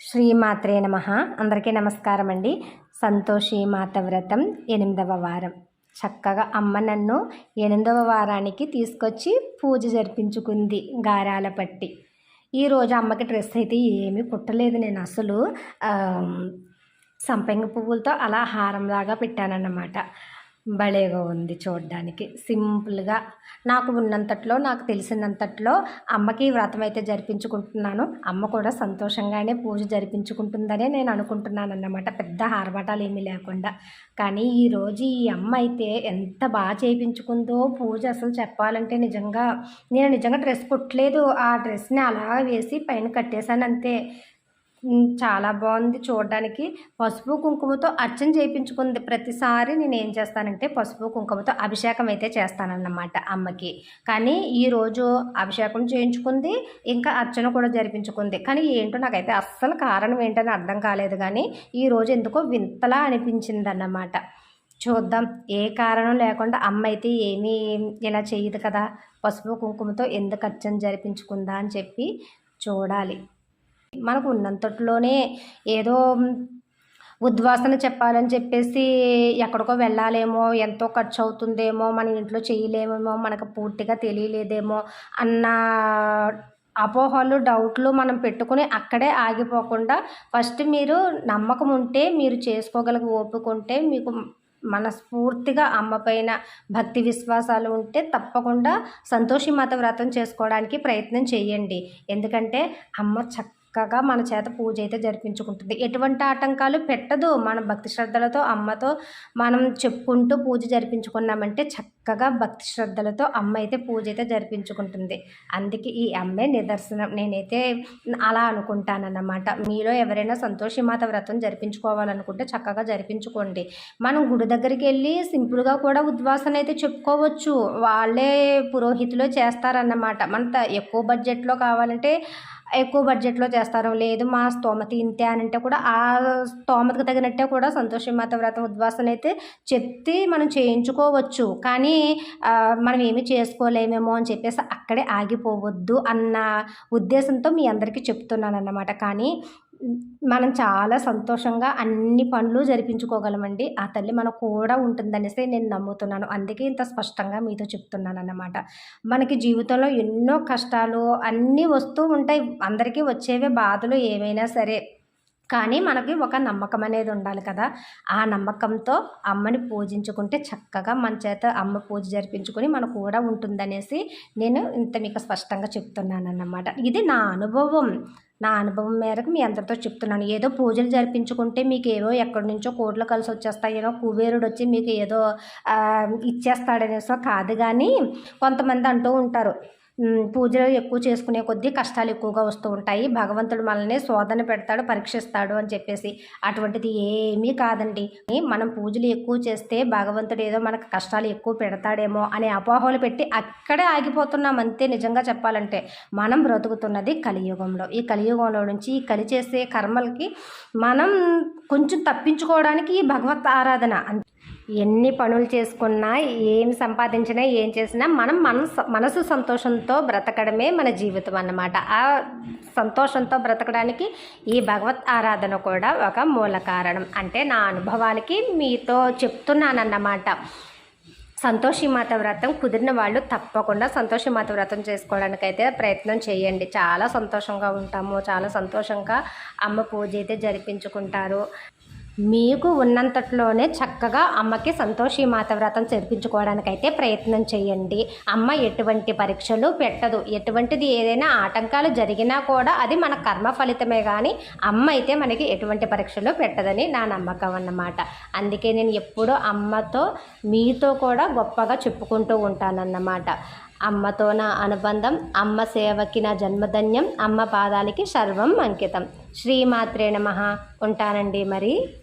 శ్రీమాత్రే నమ. అందరికీ నమస్కారం అండి సంతోషి మాత వ్రతం ఎనిమిదవ వారం. చక్కగా అమ్మ నన్ను ఎనిమిదవ వారానికి తీసుకొచ్చి పూజ జరిపించుకుంది గారాల పట్టి. ఈరోజు అమ్మకి డ్రెస్ అయితే ఏమీ కుట్టలేదు నేను అసలు. సంపెంగ పువ్వులతో అలా హారంలాగా పెట్టానన్నమాట. భలేగా ఉంది చూడడానికి. సింపుల్గా నాకు ఉన్నంతట్లో నాకు తెలిసినంతట్లో అమ్మకి వ్రతం అయితే జరిపించుకుంటున్నాను. అమ్మ కూడా సంతోషంగానే పూజ జరిపించుకుంటుందనే నేను అనుకుంటున్నాను అన్నమాట పెద్ద హారబటాలు ఏమీ లేకుండా. కానీ ఈరోజు ఈ అమ్మ అయితే ఎంత బాగా చేయించుకుందో పూజ అసలు చెప్పాలంటే నిజంగా నేను నిజంగా డ్రెస్ కుట్టలేదు. ఆ డ్రెస్ని అలా వేసి పైన కట్టేశాను అంతే. చాలా బాగుంది చూడడానికి. పసుపు కుంకుమతో అర్చన చేయించుకుంది. ప్రతిసారి నేను ఏం చేస్తానంటే పసుపు కుంకుమతో అభిషేకం అయితే చేస్తానన్నమాట అమ్మకి. కానీ ఈరోజు అభిషేకం చేయించుకుంది ఇంకా అర్చన కూడా జరిపించుకుంది. కానీ ఏంటో నాకైతే అస్సలు కారణం ఏంటని అర్థం కాలేదు కానీ ఈరోజు ఎందుకో వింతలా అనిపించింది అన్నమాట చూద్దాం ఏ కారణం లేకుండా అమ్మ అయితే ఏమీ ఇలా చేయదు కదా? పసుపు కుంకుమతో ఎందుకు అర్చన జరిపించుకుందా అని చెప్పి చూడాలి. మనకు ఉన్నంతట్లోనే ఏదో ఉద్వాసన చెప్పాలని చెప్పేసి ఎక్కడికో వెళ్ళాలేమో ఎంతో ఖర్చు అవుతుందేమో మన ఇంట్లో చేయలేమేమో మనకు పూర్తిగా తెలియలేదేమో అన్న అపోహలు డౌట్లు మనం పెట్టుకుని అక్కడే ఆగిపోకుండా ఫస్ట్ మీరు నమ్మకం ఉంటే మీరు చేసుకోగలిగి ఓపుకుంటే మీకు మనస్ఫూర్తిగా అమ్మ పైన భక్తి విశ్వాసాలు ఉంటే తప్పకుండా సంతోషి మాత వ్రతం చేసుకోవడానికి ప్రయత్నం చేయండి. ఎందుకంటే అమ్మ చక్క చక్కగా మన చేత పూజ అయితే జరిపించుకుంటుంది. ఎటువంటి ఆటంకాలు పెట్టదు. మన భక్తి శ్రద్ధలతో అమ్మతో మనం చెప్పుకుంటూ పూజ జరిపించుకున్నామంటే చక్కగా భక్తి శ్రద్ధలతో అమ్మ అయితే పూజ అయితే జరిపించుకుంటుంది. అందుకే ఈ అమ్మే నిదర్శనం. నేనైతే అలా అనుకుంటానన్నమాట. మీలో ఎవరైనా సంతోషి మాత వ్రతం జరిపించుకోవాలనుకుంటే చక్కగా జరిపించుకోండి. మనం గుడి దగ్గరికి వెళ్ళి సింపుల్గా కూడా ఉద్వాసన అయితే చెప్పుకోవచ్చు. వాళ్ళే పురోహితులు చేస్తారన్నమాట. మన త- ఎక్కువ బడ్జెట్లో కావాలంటే ఎక్కువ బడ్జెట్లో చేస్తారు లేదు మా స్తోమత ఇంతే అని అంటే కూడా ఆ స్తోమతకు తగినట్టే కూడా సంతోషి మాత వ్రతం ఉద్వాసన అయితే చెప్తే మనం చేయించుకోవచ్చు. కానీ మనం ఏమి చేసుకోలేమేమో అని చెప్పేసి అక్కడే ఆగిపోవద్దు అన్న ఉద్దేశంతో మీ అందరికీ చెప్తున్నాను అన్నమాట కానీ మనం చాలా సంతోషంగా అన్ని పనులు జరిపించుకోగలమండి. ఆ తల్లి మన కూడా ఉంటుందనేసి నేను నమ్ముతున్నాను. అందుకే ఇంత స్పష్టంగా మీతో చెప్తున్నాను అన్నమాట మనకి జీవితంలో ఎన్నో కష్టాలు అన్నీ వస్తూ ఉంటాయి. అందరికీ వచ్చేవే బాధలు ఏమైనా సరే. కానీ మనకి ఒక నమ్మకం అనేది ఉండాలి కదా. ఆ నమ్మకంతో అమ్మని పూజించుకుంటే చక్కగా మన చేత అమ్మ పూజ జరిపించుకొని మన కూడా ఉంటుందనేసి నేను ఇంత మీకు స్పష్టంగా చెప్తున్నాను అన్నమాట ఇది నా అనుభవం. నా అనుభవం మేరకు మీ అందరితో చెప్తున్నాను. ఏదో పూజలు జరిపించుకుంటే మీకు ఏవో ఎక్కడి నుంచో కోట్లు కలిసి వచ్చేస్తాయేనో కుబేరుడు వచ్చి మీకు ఏదో ఇచ్చేస్తాడనేసో కాదు కానీ కొంతమంది అంటూ ఉంటారు. పూజలు ఎక్కువ చేసుకునే కొద్దీ కష్టాలు ఎక్కువగా వస్తూ ఉంటాయి. భగవంతుడు మనల్ని శోధన పెడతాడు పరీక్షిస్తాడు అని చెప్పేసి. అటువంటిది ఏమీ కాదండి. మనం పూజలు ఎక్కువ చేస్తే భగవంతుడు ఏదో మనకు కష్టాలు ఎక్కువ పెడతాడేమో అనే అపోహలు పెట్టి అక్కడే ఆగిపోతున్నాం అంతే నిజంగా చెప్పాలంటే. మనం బ్రతుకుతున్నది కలియుగంలో. ఈ కలియుగంలో నుంచి ఈ కలి చేసే కర్మలకి మనం కొంచెం తప్పించుకోవడానికి ఈ భగవత్ ఆరాధన ఎన్ని పనులు చేసుకున్నా ఏం సంపాదించినా ఏం చేసినా మనం మనసు మనసు సంతోషంతో బ్రతకడమే మన జీవితం అన్నమాట. ఆ సంతోషంతో బ్రతకడానికి ఈ భగవత్ ఆరాధన కూడా ఒక మూల కారణం. అంటే నా అనుభవాలకి మీతో చెప్తున్నానన్నమాట. సంతోషి మాత వ్రతం కుదిరిన వాళ్ళు తప్పకుండా సంతోషి మాత వ్రతం చేసుకోవడానికి అయితే ప్రయత్నం చేయండి. చాలా సంతోషంగా ఉంటాము చాలా సంతోషంగా అమ్మ పూజ అయితే జరిపించుకుంటారు. మీకు ఉన్నంతట్లోనే చక్కగా అమ్మకి సంతోషి మాత వ్రతం జరిపించుకోవడానికైతే ప్రయత్నం చేయండి. అమ్మ ఎటువంటి పరీక్షలు పెట్టదు. ఎటువంటిది ఏదైనా ఆటంకాలు జరిగినా కూడా అది మన కర్మ ఫలితమే కానీ అమ్మ అయితే మనకి ఎటువంటి పరీక్షలు పెట్టదని నా నమ్మకం అన్నమాట. అందుకే నేను ఎప్పుడూ అమ్మతో మీతో కూడా గొప్పగా చెప్పుకుంటూ ఉంటానన్నమాట. అమ్మతో నా అనుబంధం అమ్మ సేవకి నా జన్మధన్యం అమ్మ పాదాలకి సర్వం అంకితం. శ్రీమాత్రే నమ. ఉంటానండి మరి.